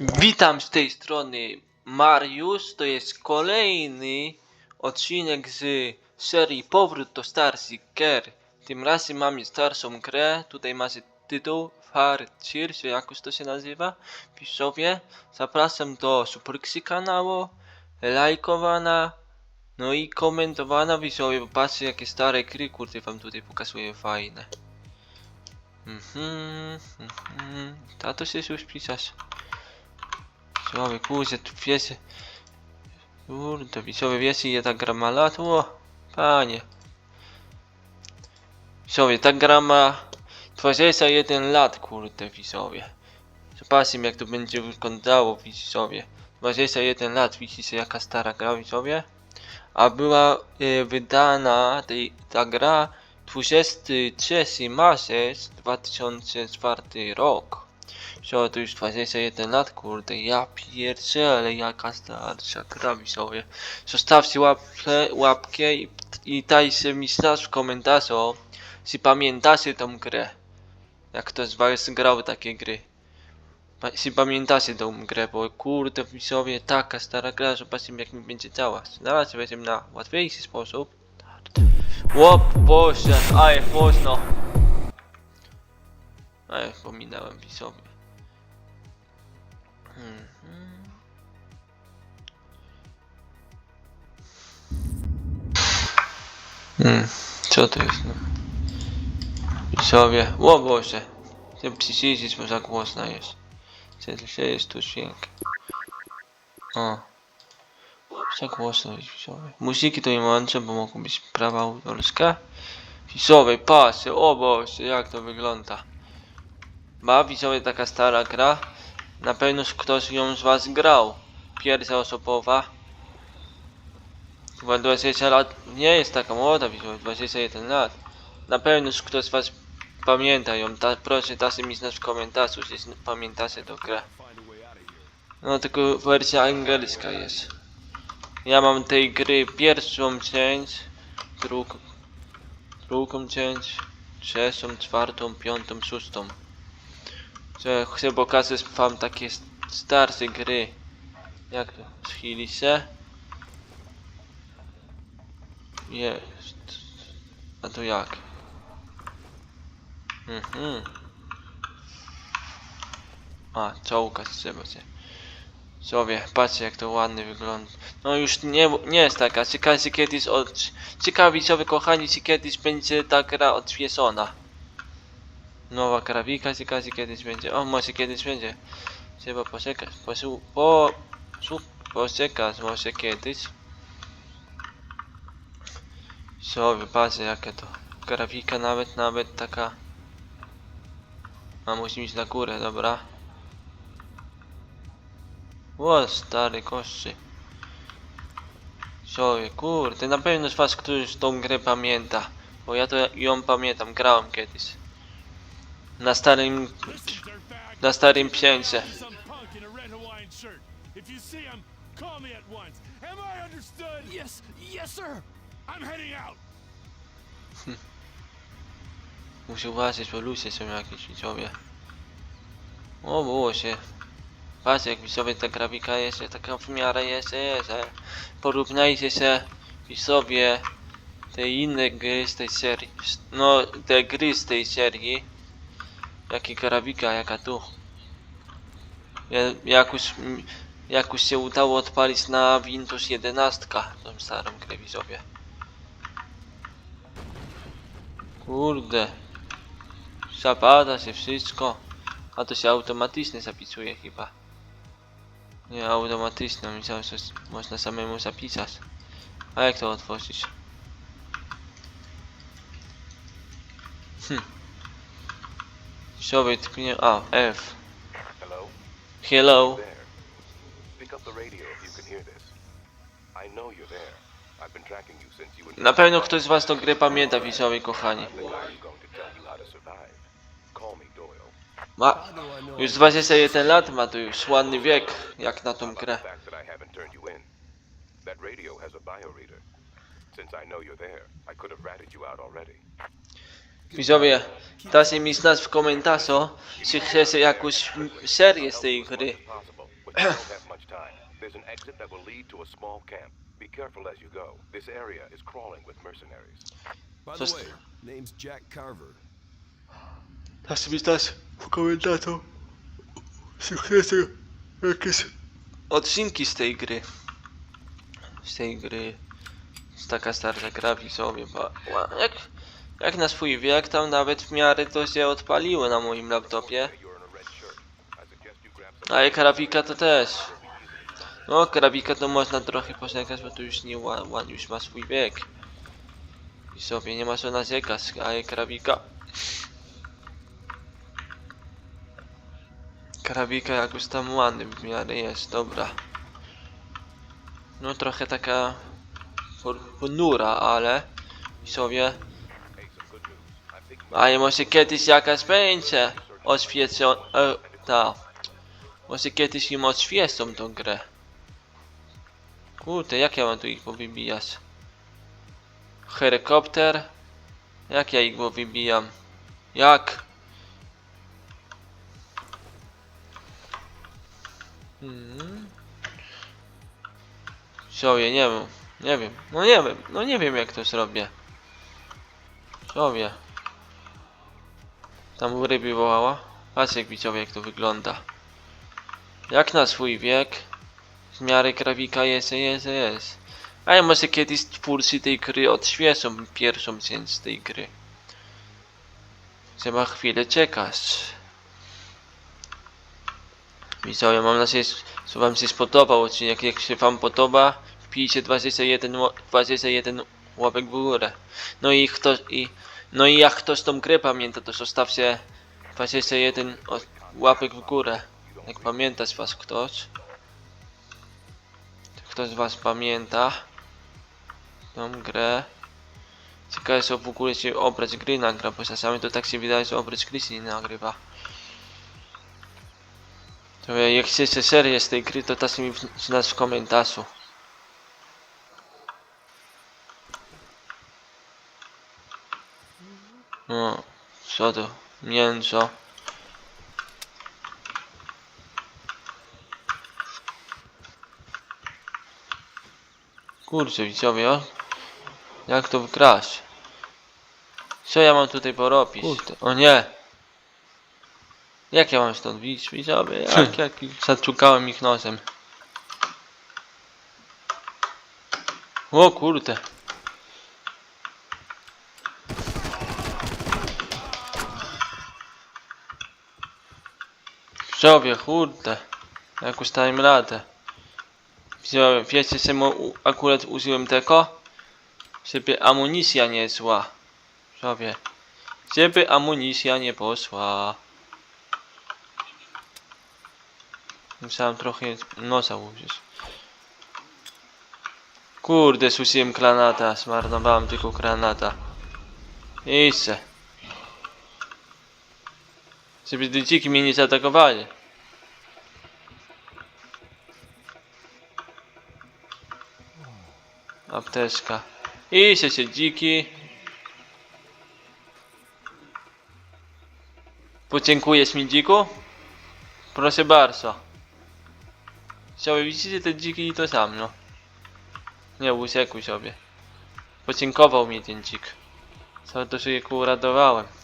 Witam z tej strony Mariusz, to jest kolejny odcinek z serii Powrót do Star Seeker. Tym razem mamy starszą grę, tutaj macie tytuł Far Cheers, jak już to się nazywa. Pisowie, zapraszam do subskrypcji kanału, lajkowana, no i komentowana widzowie, bo patrzcie jakie stare gry, kurde wam tutaj pokazuję fajne. Mhm, mhm, tato się już pisać. Widzowie, kurde, tu wiecie. Kurde, widzowie, wiecie ile ta gra ma lat? O, panie. Widzowie, ta gra ma 21 lat, kurde, widzowie. Zobaczmy jak to będzie wyglądało, widzowie. 21 lat, widzicie jaka stara gra, widzowie. A była e, wydana tej, ta gra 23 marzec 2004 rok. Wziąłem to już 21 lat, kurde, ja pierdzielę, jaka starsza gra widzowie. Zostawcie łapkę, łapkę i, i dajcie mi znać w komentarzu, czy pamiętacie tą grę. Jak ktoś z was grał w takie gry. Czy pamiętacie tą grę, bo kurde widzowie, taka stara gra, zobaczymy jak mi będzie działać. Na razie będziemy na łatwiejszy sposób. Łop, Boże, aj, mocno. Ej, pominąłem widzowie. Mhm. Hmm, co to jest? No? Widzowie, o Boże. Chcę przysiedzieć, bo za głośno jest. Chcę jest tu dźwięk. O. Za głośno jest widzowie. Muziki to nie łączę, bo mogą być prawa autorskie. Widzowie, patrzcie, o Boże, jak to wygląda. Ma widzowie taka stara gra. Na pewno ktoś ją z was grał. Pierwsza osobowa. Chyba 20 lat. Nie jest taka młoda, widzowie, 21 lat. Na pewno ktoś z was pamięta ją. Ta, proszę dajcie mi znać w komentarzu, jeśli pamiętacie tę grę. No tylko wersja angielska jest. Ja mam tej gry pierwszą część, drugą, drugą część, trzecią, czwartą, piątą, szóstą. Że chcę pokazać wam takie s- starsze gry. Jak to? Schili się. Jest. A to jak? Mhm. A, czołgać trzeba się. Sobie, patrzcie jak to ładnie wygląda. No już nie, nie jest taka. Ciekawe czy kiedyś od... Ciekawi sobie kochani, czy kiedyś będzie ta gra odświeżona. Nowa krawika ciekawe czy kiedyś będzie. O, może kiedyś będzie. Trzeba poczekać. Posu... Po... Su... Poczekać może kiedyś. Sobie, patrzcie jakie to. Grafika nawet, nawet taka... A musimy iść na górę, dobra. O, stary kości. Sobie, kurde, na pewno z was któryś tą grę pamięta. Bo ja to ją pamiętam, grałem kiedyś. Na starym, na starym pięcie. Out. Muszę uważać, bo ludzie są jakieś widzowie. O Boże. Patrzcie jak widzowie ta grafika jest, taka w miarę jest, że porównajcie się widzowie te inne gry z tej serii. No, te gry z tej serii. Jakie grafika, jaka tu. Ja, jakoś, jakoś się udało odpalić na Windows 11 tą starą grę widzowie. Kurde. Zapada się wszystko. A to się automatycznie zapisuje chyba. Nie automatycznie, myślałem, że można samemu zapisać. A jak to otworzyć? Hm. Sobie tylko nie... A, F. Hello? Hello. There. Pick up the radio if you can hear this. I know you're there. I've been tracking you since you were Na pewno ktoś z was tą grę pamięta, widzowie kochani. Ma... Już 21 lat ma to już ładny wiek, jak na tą grę. That radio has a bioreader. Since I know you're there, I could have ratted you out already. Widzowie, dajcie mi znać w komentarzu, czy chcecie jakąś serię z tej gry. There's an exit that will lead to a small camp. Be careful as you go. This area is crawling with mercenaries. By the Just- way, name's Jack Carver. Teraz mi dać w komentarzu sukcesy jakieś odcinki z tej gry. Z tej gry. Z taka stara gra widzowie. ła- Jak, jak na swój wiek tam nawet w miarę to się odpaliło na moim laptopie. A. I karabika to też. No karabika to można trochę poczekać, bo to już nie ła- ła- już ma swój wiek. I sobie nie ma co narzekać, ale karabika. Karabika jakoś tam ładny w miarę jest, dobra. No trochę taka ponura, ale i sobie. Ale może kiedyś jakaś będzie oświecą... E, ta. Może kiedyś im oświecą tą grę. Kurde, jak ja mam tu ich powybijać? Helikopter? Jak ja ich powybijam? Jak? Hmm. Nie wiem. Nie wiem. No nie wiem. No nie wiem jak to zrobię. Sobie. Tam ryby wołała. Patrz jak widzowie jak to wygląda. Jak na swój wiek. W miarę grafika jest, jest, jest. A ja może kiedyś twórcy tej gry odświeżą pierwszą część tej gry. Trzeba chwilę czekać. Widzowie, mam nadzieję, że wam się spodobał odcinek. Jak się wam podoba, wpijcie 21, ło- 21 łapek w górę. No i kto, i no i jak ktoś tą grę pamięta, to zostawcie 21 o- łapek w górę. Jak pamięta z was ktoś. Kto z was pamięta tą grę. Ciekawe co w ogóle się obraz gry nagra, bo czasami to tak się wydaje, że obraz gry się nie nagrywa. To jak chcecie serię z tej gry, to dajcie mi znać w komentarzu. No, co to? Mięso. Kurczę, widzowie, o? Jak to wgrać? Co ja mam tutaj porobić? O nie! Jak ja mam stąd wyjść, widzowie? Jak, jak? Zaczukałem ich nosem. O kurde. Widzowie, kurde. Jakoś dałem radę. Widzowie, wiecie czemu akurat użyłem tego? Żeby amunicja nie szła. Widzowie. Żeby amunicja nie poszła. Musiałem trochę nosa użyć. Kurde, słyszałem granata, zmarnowałem tylko granata. Idźcie. Żeby dziki mnie nie zaatakowali. Apteczka. Idźcie się dziki. Podziękujesz mi dziku? Proszę bardzo. Chciałem widzicie te dziki i to sam no. Nie uciekł sobie. Podziękował mi ten dzik. Całe to się jego uradowałem.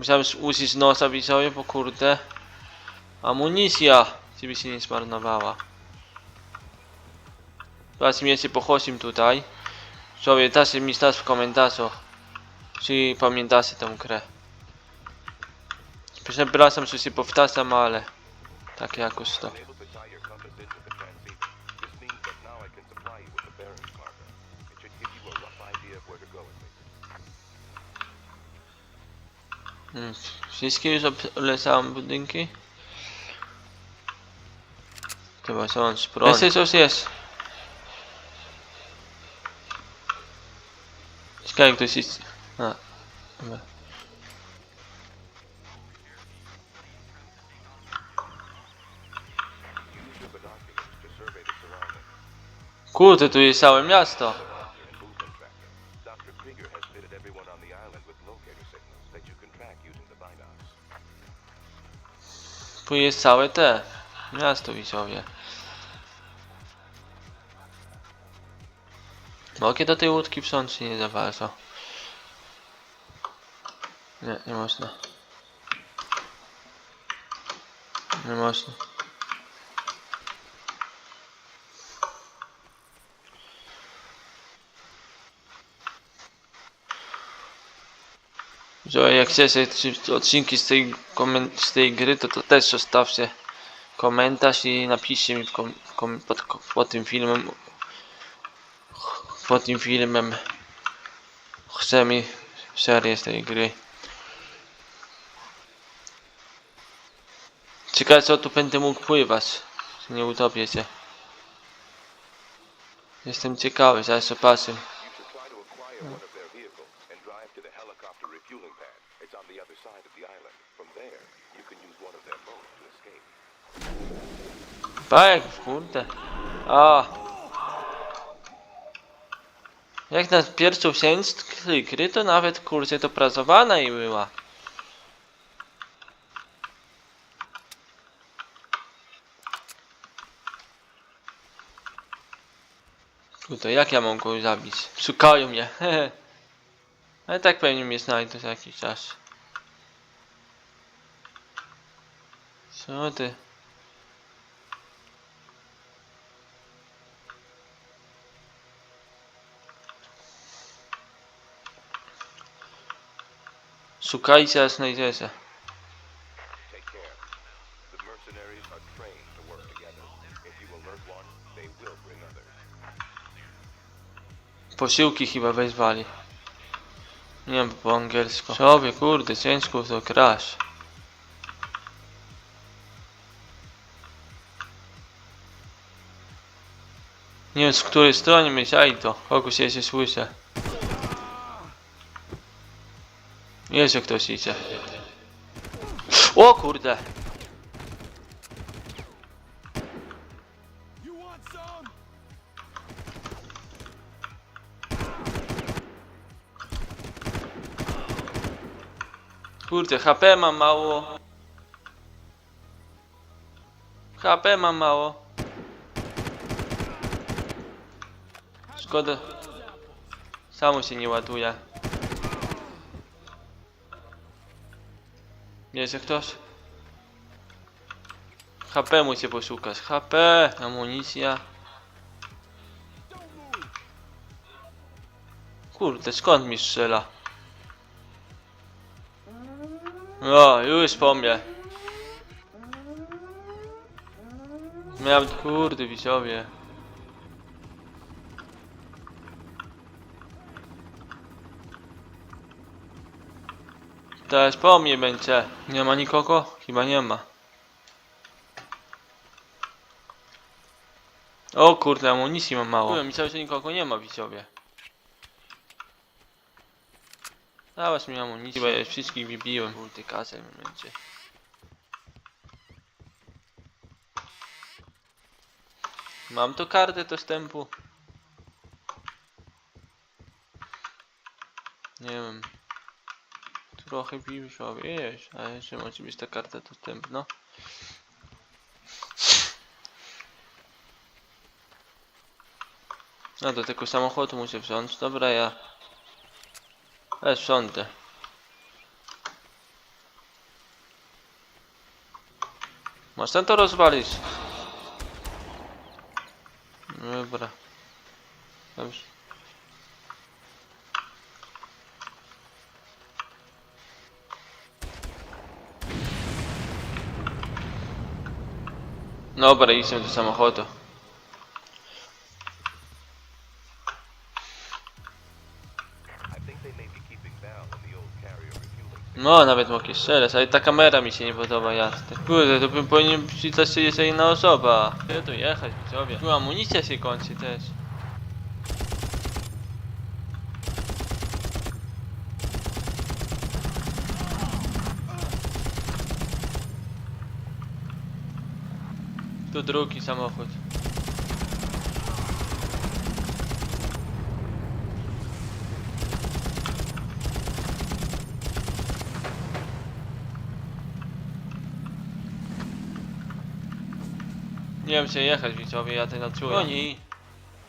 Musiałem użyć nosa widzowie, bo kurde. Amunicja! Żeby się nie zmarnowała. Teraz mnie się pochodzim tutaj. Sobie dajcie mi w komentarzach. Czy pamiętacie tę grę. Przepraszam, że się powtarzam, ale tak jakoś to. It. Mm, Wszystkie już oblecałem budynki? Chyba są z broni. Jest, coś jest. Ciekawe, ktoś jest... A, dobra. Kurde, tu jest całe miasto. Tu jest całe te miasto widzowie. Mogę do tej łódki wsiąść czy nie za bardzo? Nie, nie można. Nie można. Że jak chcecie odcinki z tej, z tej gry, to, to też zostawcie komentarz i napiszcie mi pod, pod tym filmem pod tym filmem chcemy serię z tej gry. Ciekawe co tu będę mógł pływać. Nie utopię się. Jestem ciekawy, zaraz zobaczę. Bajek, kurde. A. Jak na pierwszą część gry, to nawet kurde to pracowana i była. Kurde, jak ja mam go zabić? Szukają mnie. Ale tak pewnie mnie znajdą za jakiś czas. Co ty? Szukajcie, a znajdziecie. Take care. The mercenaries are trained to work together. If you alert one, they will bring others. Posiłki chyba wezwali. Nie wiem po angielsku. Sobie, kurde, ciężko to grasz. Nie wiem z której strony myśleli to. Kogoś jeszcze słyszę. Jeszcze ktoś idzie. O kurde! Kurde, HP mam mało. HP mam mało. Szkoda. Samo się nie ładuje. Jest jak ktoś? HP muszę poszukać. HP, amunicja. Kurde, skąd mi strzela? O, już po mnie. Miałem, kurde, widzowie. Teraz po mnie będzie. Nie ma nikogo? Chyba nie ma. O kurde, amunicji mam mało. Mówiłem, myślałem, że nikogo nie ma, widzowie. Dałaś mi amunicję, bo ja wszystkich wybiłem. Kurde, kasę mi będzie. Mam tu kartę dostępu. Nie wiem. Trochę piwszowy jest, ale jeszcze może być ta karta dostępna. No do tego samochodu muszę wsiąść. Dobra, ja... Ja wsiądę. Można to rozwalić. Dobra. Dobrze. Dobra, idziemy do samochodu. I think they may be keeping Val the old carrier refueling station. No, nawet mogę strzelać, ale ta kamera mi się nie podoba, jasne. Kurde, to bym powinien przydać się jeszcze inna osoba. Gdzie tu jechać, widzowie? Tu amunicja się kończy też. Tu drugi samochód. Nie wiem, czy jechać, widzowie, ja ten czuję. Oni!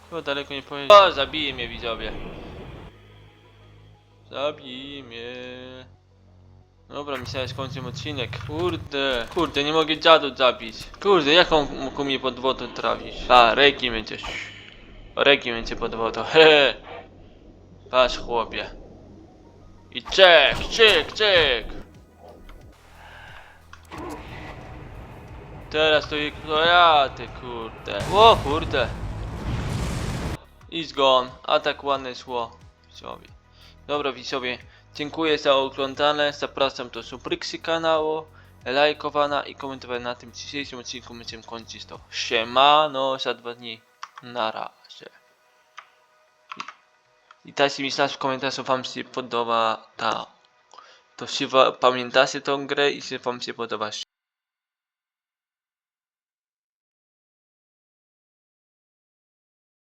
Chyba daleko nie pojedzie. O, zabije mnie, widzowie. Zabij mnie. Dobra, myślałem, że skończymy odcinek. Kurde, kurde, nie mogę dziadu zabić. Kurde, jaką mógł mnie pod wodą trafić? A, reki będzie. Reki będzie pod wodą, hehe. Patrz, chłopie. I czek, czek, czek. Teraz to, je- to ja, ty kurde. O, kurde. Is gone. Atak ładne szło. Dobra widzowie, dziękuję za oglądane, zapraszam do subskrypcji kanału, lajkowania i komentowania na tym dzisiejszym odcinku będziemy kończyć to. Siemano, za dwa dni. Na razie. I, dajcie mi znać w komentarzu wam się podoba ta... To się pamiętacie tą grę i się wam się podoba